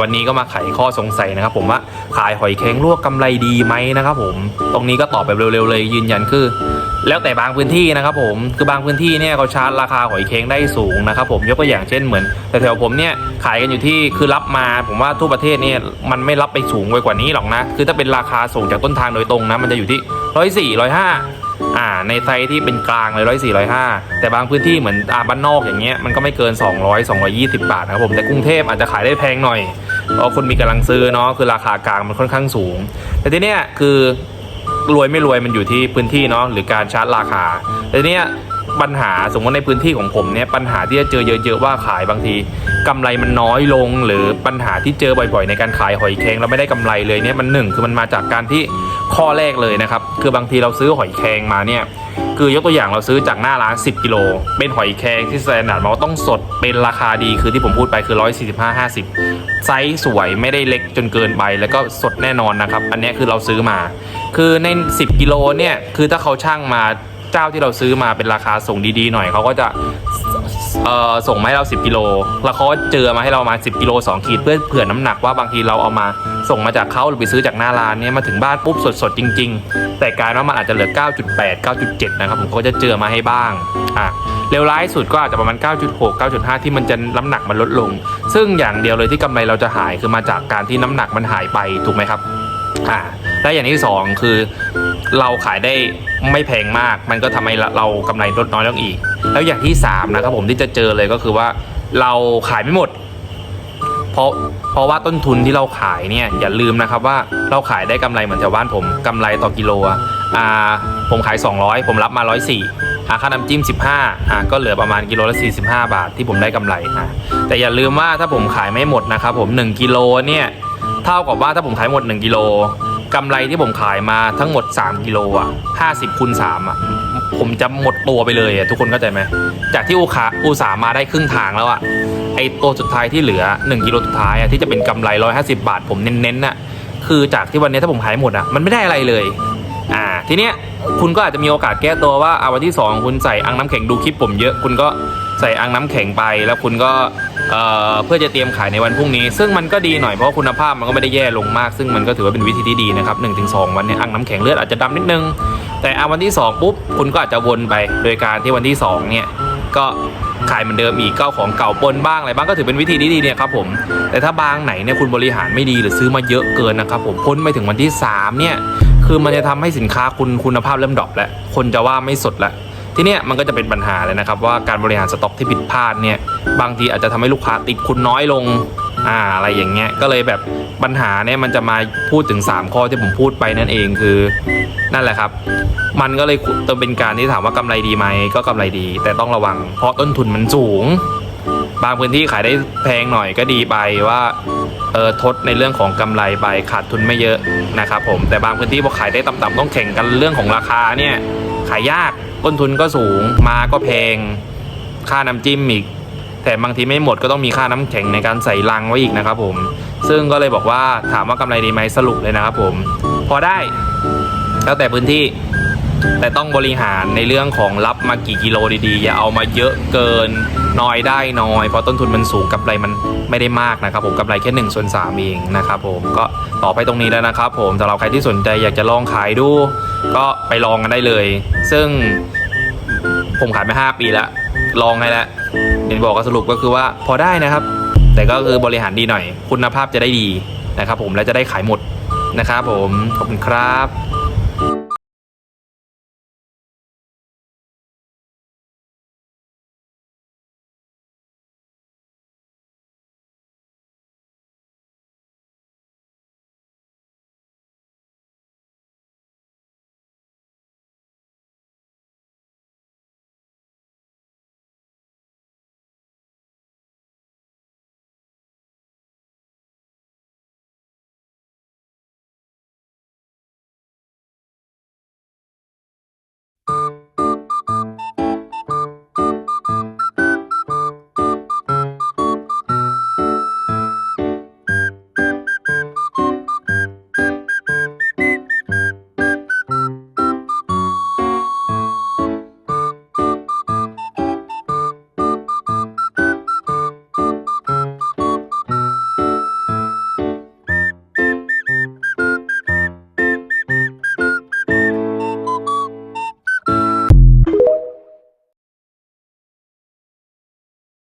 วันนี้ก็มาไขข้อสงสัยนะครับผมว่าขายหอยแครงลวกกำไรดีไหมนะครับผมตรงนี้ก็ตอบแบบเร็วๆเลยยืนยันคือ แล้วแต่บางพื้นที่นะครับผมคือบางพื้นที่เนี่ยเขาชาร์จราคาหอยแครงได้สูงนะครับผมยกตัวอย่างเช่นเหมือนแถวผมเนี่ยขายกันอยู่ที่คือรับมาผมว่าทั่วประเทศเนี่ยมันไม่รับไปสูงไปกว่านี้หรอกนะคือถ้าเป็นราคาส่งจากต้นทางโดยตรงนะมันจะอยู่ที่ร้อยสี่ร้อยห้าอ่าในไซส์ที่เป็นกลางเลยร้อยสี่ร้อยห้าแต่บางพื้นที่เหมือนอ่าบ้านนอกอย่างเงี้ยมันก็ไม่เกิน 200 220 บาทนะครับผมแต่กรุงเทพอาจจะขายได้แพงหน่อย เพราะคนมีกำลังซื้อเนาะคือราคากลางมันค่อนข้างสูง แต่ทีเนี้ยคือรวยไม่รวยมันอยู่ที่พื้นที่เนาะหรือการชาร์จราคา แต่เนี้ยปัญหาสมมติในพื้นที่ของผมเนี่ยปัญหาที่จะเจอเยอะๆว่าขายบางทีกำไรมันน้อยลง หรือปัญหาที่เจอบ่อยๆ ในการขายหอยแครงแล้วไม่ได้กำไรเลยเนี่ยมันหนึ่งคือมันมาจากการที่ข้อแรกเลยนะครับคือบางทีเราซื้อหอยแครงมาเนี่ย คือยกตัวอย่างเราซื้อจากหน้าร้าน 10 กิโล เป็นหอยแครงที่สแตนดาร์ดมาว่าต้องสด เป็นราคาดีคือที่ผมพูดไปคือ 145 50 ไซส์สวยไม่ได้เล็กจนเกินไป แล้วก็สดแน่นอนนะครับ อันนี้คือเราซื้อมา คือใน 10 กิโลเนี่ย คือถ้าเขาช่างมาเจ้าที่เราซื้อมาเป็นราคาส่งดีๆหน่อยเขาก็จะ เอ่อส่งมาให้เรา 10กิโลแล้วเขาเจอมาให้เรามา 10กิโล2ขีดเพื่อเผื่อน้ำหนักว่าบางทีเราเอามา ส่งมาจากเขาหรือไปซื้อจากหน้าร้านเนี่ยมาถึงบ้านปุ๊บสดๆจริง ๆ แต่กลารว่ามันอาจจะเหลือ 9.8 9.7 นะครับผมก็จะเจอมาให้บ้างอะเร็วร้ายสุดก็อาจจะประมาณ 9.6 9.5 ที่มันจะน้ำหนักมันลดลง ซึ่งอย่างเดียวเลยที่กำไรเราจะหายคือมาจากการที่น้ำหนักมันหายไปถูกไหมครับอ่าและอย่างที่สองคือเราขายได้ไม่แพงมาก มันก็ทำให้เราเรากำไรลดน้อยลงอีก แล้วอย่างที่สามนะครับผมที่จะเจอเลยก็คือว่าเราขายไม่หมด เพราะเพราะว่าต้นทุนที่เราขายเนี่ยอย่าลืมนะครับว่าเราขายได้กำไรเหมือนชาวบ้านผมกำไรต่อกิโลอะอ่าผมขาย 200 ผมรับมา 104อ่าค่าน้ำจิ้ม 15อ่าก็เหลือประมาณกิโลละ 45 บาทที่ผมได้กำไรอ่าแต่อย่าลืมว่าถ้าผมขายไม่หมดนะครับผม 1 กิโลเนี่ย เท่ากับว่าถ้าผมขายหมด 1 กิโล กำไรที่ผมขายมาทั้งหมด 3กิโลอะ50คูณ3อะผมจะหมดตัวไปเลยอะทุกคนเข้าใจไหมจากที่อุคาอุสามาได้ครึ่งทางแล้วอะไอตัวสุดท้ายที่เหลือ 1กิโลสุดท้ายอะที่จะเป็นกำไร 150 บาท ผมเน้นๆน่ะคือจากที่วันนี้ถ้าผมขายหมดอะมันไม่ได้อะไรเลย อ่าทีเนี้ย คุณก็อาจจะมีโอกาสแก้ตัวว่าเอาวันที่ 2 คุณใส่อังน้ำแข็งดูคลิปผมเยอะ คุณก็ใส่อังน้ำแข็งไป แล้วคุณก็เเพื่อจะเตรียมขายในวันพรุ่งนี้ ซึ่งมันก็ดีหน่อยเพราะคุณภาพมันก็ไม่ได้แย่ลงมาก ซึ่งมันก็ถือว่าเป็นวิธีที่ดีนะครับ1-2 วันเนี่ยอังน้ำแข็งเลือดอาจจะดำนิดนึง แต่อาวันที่ 2 ปุ๊บคุณก็อาจจะวนไปโดยการที่วันที่2เนี่ยก็ขายเหมือนเดิมอีกก็เอาของเก่าปนบ้างอะไรบ้างก็ถือเป็นวิธีที่ดีเนี่ยครับผมแต่ถ้าบางไหนเนี่ยคุณบริหารไม่ดีหรือซื้อมาเยอะเกินนะครับผมพ้นไปถึงวันที่3เนี่ย คือมันจะทำให้สินค้าคุณคุณภาพเริ่มดรอปแล้ว คนจะว่าไม่สดแล้วทีเนี้ยมันก็จะเป็นปัญหาเลยนะครับว่าการบริหารสต็อกที่ผิดพลาดเนี่ยบางทีอาจจะทำให้ลูกค้าติดคุณน้อยลงอ่าอะไรอย่างเงี้ยก็เลยแบบปัญหาเนี่ยมันจะมาพูดถึง 3 ข้อที่ผมพูดไปนั่นเองคือนั่นแหละครับ มันก็เลยเติมเป็นการที่ถามว่ากำไรดีไหมก็กำไรดี แต่ต้องระวังเพราะต้นทุนมันสูง บางพื้นที่ขายได้แพงหน่อยก็ดีไปว่าเออทดในเรื่องของกำไรไปขาดทุนไม่เยอะนะครับผมแต่บางพื้นที่พอขายได้ต่ำๆต้องแข่งกันเรื่องของราคาเนี่ยขายยากต้นทุนก็สูงมาก็แพงค่าน้ำจิ้มอีกแต่บางทีไม่หมดก็ต้องมีค่าน้ำแข็งในการใส่ลังไว้อีกนะครับผมซึ่งก็เลยบอกว่าถามว่ากำไรดีไหมสรุปเลยนะครับผม พอได้แล้วแต่พื้นที่ แต่ต้องบริหารในเรื่องของรับมากี่กิโลดีๆ อย่าเอามาเยอะเกินน้อยได้น้อย เพราะต้นทุนมันสูงกับไรมันไม่ได้มากนะครับผมกับไรแค่1ส่วน3เองนะครับผมก็ต่อไปตรงนี้แล้วนะครับผมสำหรับใครที่สนใจอยากจะลองขายดู ก็ไปลองกันได้เลย ซึ่งผมขายมา 5 ปีแล้ว ลองให้แล้วเห็นบอกก็สรุปก็คือว่าพอได้นะครับ แต่ก็คือบริหารดีหน่อย คุณภาพจะได้ดีนะครับผมและจะได้ขายหมดนะครับผมขอบคุณครับ